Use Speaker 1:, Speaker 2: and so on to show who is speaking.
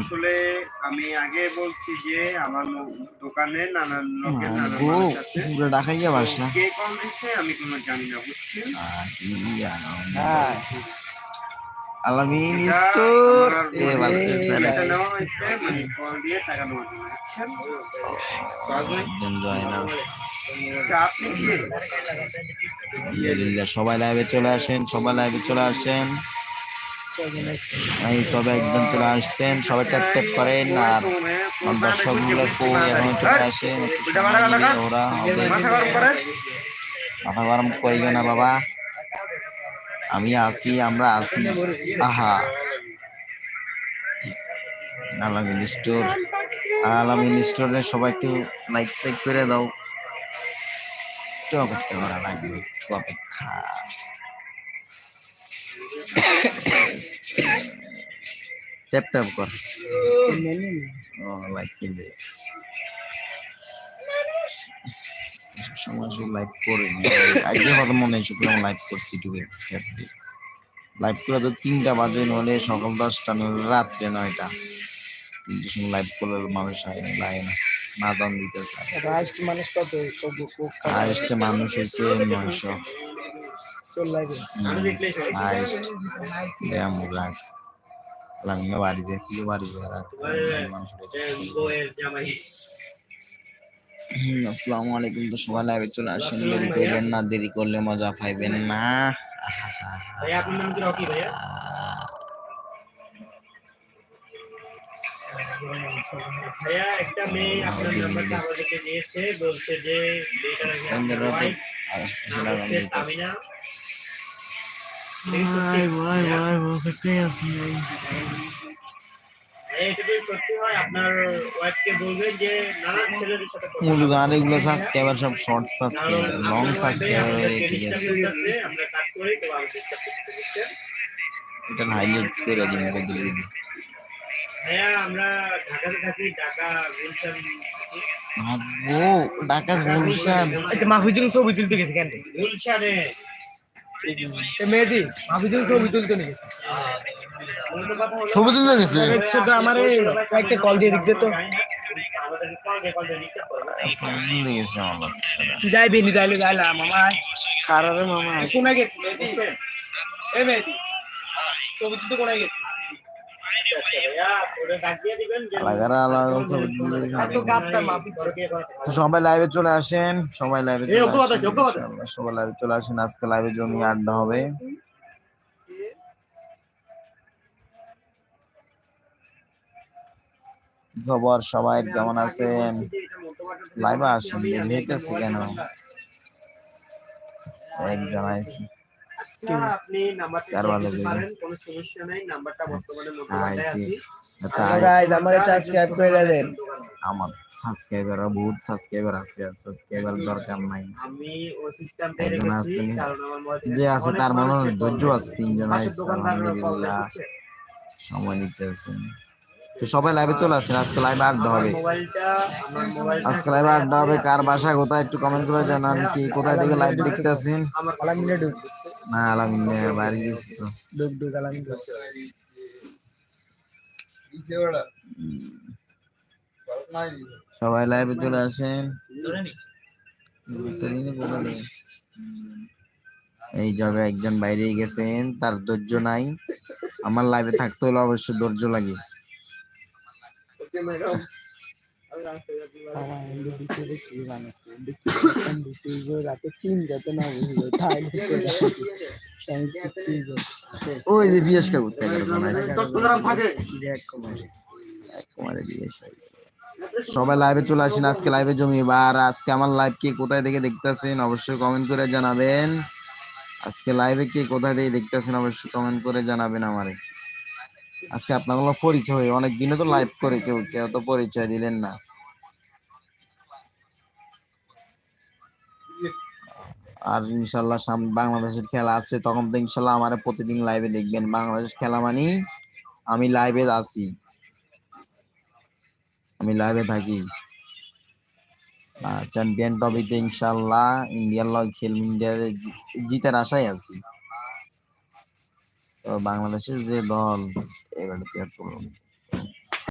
Speaker 1: আসলে আমি আগে বলছি যে আমার দোকানে নানান লোকের নানান কে কল আমি কোনো জানি না বুঝছেন?
Speaker 2: হ্যাঁ।
Speaker 3: আলামিন স্টোর। এ
Speaker 1: এটা মানে কল দিয়ে টাকা নেওয়ার বুঝছেন
Speaker 3: একজন জয়
Speaker 1: আপনি কে?
Speaker 3: সবাই লাইভে চলে আসেন সবাই লাইভে চলে আসেন। এই তবে একজন চলে আসছেন সবাই ট্যাপ ট্যাপ করেন আর দর্শকগুলো কই এখন চলে আসেন ওরা
Speaker 1: মাথা গরম
Speaker 3: করিও না বাবা। আমি আছি আমরা আছি। আহা। আলামিন স্টোর আলামিন স্টোরে সবাই একটু লাইক টাইক করে দাও। একটু অপেক্ষা করা লাগবে একটু অপেক্ষা। ট্যাপ ট্যাপ কর ও লাইক সময় শুধু লাইভ করে কথা মনে হয় শুধু লাইভ করছি ইউটিউবের ক্ষেত্রে লাইভ করে তো তিনটা বাজে নলে সকাল দশটা নলে রাত্রে নয়টা। তিনটের সময় লাইভ করলে মানুষ হয় না লাগে না। মাদান দিতেছে।
Speaker 2: রাইস্ট মানুষ কত?
Speaker 3: হাইস্ট মানুষ হয়েছে নয়শো। হাইস্ট ব্যায়াম রাখ। লামিনা বাড়ি যায় তুই বাড়ি যায় রাখ আসসালামু আলাইকুম তো সবাই লাইভে চলে আসেন। দেরি করলেন না দেরি করলে মজা পাইবেন না।
Speaker 1: ভাইয়া আপনার নাম কি রকি ভাইয়া ভাইয়া একটা মেয়ে আপনার নাম্বারটা আমাদেরকে দিয়েছে বলছে যে মেয়েটা হয় যে নানান ছেলেদের সাথে কথা
Speaker 3: মূল
Speaker 1: বলে।
Speaker 3: গান এগুলো সাবস্ক্রাইবার সব শর্ট সাবস্ক্রাইবার
Speaker 1: কারণ
Speaker 3: লং সাবস্ক্রাইবার ঠিক আছে। এটা হাইলাইটস করে দিন দিন
Speaker 1: ভাইয়া আমরা ঢাকাতে থাকি ঢাকা গুলশান
Speaker 3: ঢাকা
Speaker 2: আচ্ছা ছবি তুলতে গেছে কেন
Speaker 1: গুলশানে
Speaker 2: এ মেহেদি মাহফিজুল ছবি তুলতে নিয়ে
Speaker 3: ছবি তুলতে গেছে?
Speaker 2: হচ্ছে তো আমার একটা কল দিয়ে দিতে তো। যাইবি নি যাইলে যাইলা মামা। খারাপে মামা। কোনায় গেছি এ মেহেদি। ছবি তুলতে কোনায় গেছি?
Speaker 3: সবাই লাইভে চলে আসেন সবাই লাইভে। সবাই লাইভে চলে আসেন। আজকে লাইভে জমি আড্ডা হবে। খবর? সবাই কেমন আছেন? লাইভে আসেন দেরি হইতেছে কেন? একজন আইসি।
Speaker 1: আপনি নাম্বারটা
Speaker 3: কার ভালো
Speaker 1: দিতে
Speaker 3: দিবেন?
Speaker 1: পারেন, কোনো সমস্যা নাই, নাম্বারটা বর্তমানে মোটামুটি আছে।
Speaker 2: গাইস আমাকে সাবস্ক্রাইব করে দেন।
Speaker 3: আমার সাবস্ক্রাইবার বহুত সাবস্ক্রাইবার আছে সাবস্ক্রাইবার দরকার নাই।
Speaker 1: আমি ওই সিস্টেম
Speaker 3: একজন
Speaker 1: রেখেছি, কারণ আমার মোবাইল
Speaker 3: যে আছে তার মনে হয় ধৈর্য আছে তিনজন আছে আলহামদুলিল্লাহ। সময় তো সবাই লাইভে চলে আসেন আজকে লাইভে আড্ডা
Speaker 1: আমার
Speaker 3: হবে।
Speaker 1: মোবাইলটা আমার মোবাইলটা
Speaker 3: আজকে লাইভে আড্ডা হবে কার বাসা কোথায় একটু কমেন্ট করে জানান কি কোথায় থেকে লাইভ
Speaker 2: আলামিনে ঢুক
Speaker 3: না আলামিন বাড়ি গেছি তো সবাই লাইভে চলে আসেন এই যাবে একজন বাইরে গেছেন তার ধৈর্য নাই আমার লাইভে থাকতে হলে অবশ্যই ধৈর্য লাগে
Speaker 2: রাতে তিন যাতে না বুঝলো তাই
Speaker 3: ওই যে বিয়েস কাকু থেকে। জানাইছে
Speaker 1: চট্টগ্রাম থাকে
Speaker 3: এক কুমারে বিয়েস সবাই লাইভে চলে আসেন আজকে লাইভে জমি আর আজকে আমার লাইভ কে কোথায় থেকে দেখতেছেন অবশ্যই কমেন্ট করে জানাবেন। আজকে লাইভে কে কোথায় থেকে দেখতেছেন অবশ্যই কমেন্ট করে জানাবেন আমারে। আজকে আপনাগুলো পরিচয় অনেক দিনে তো লাইভ করে কেউ কেউ তো পরিচয় দিলেন না। আর ইনশাল্লাহ সামনে বাংলাদেশের খেলা আছে, তখন তো ইনশাল্লাহ আমার প্রতিদিন লাইভে দেখবেন। বাংলাদেশ খেলা মানে আমি লাইভে আছি। আমি লাইভে থাকি। চ্যাম্পিয়ন ট্রফিতে ইনশাল্লাহ ইন্ডিয়ার লগ খেলব ইন্ডিয়ার জিতার আশায় আছি। বাংলাদেশের যে দল এবারে তো এত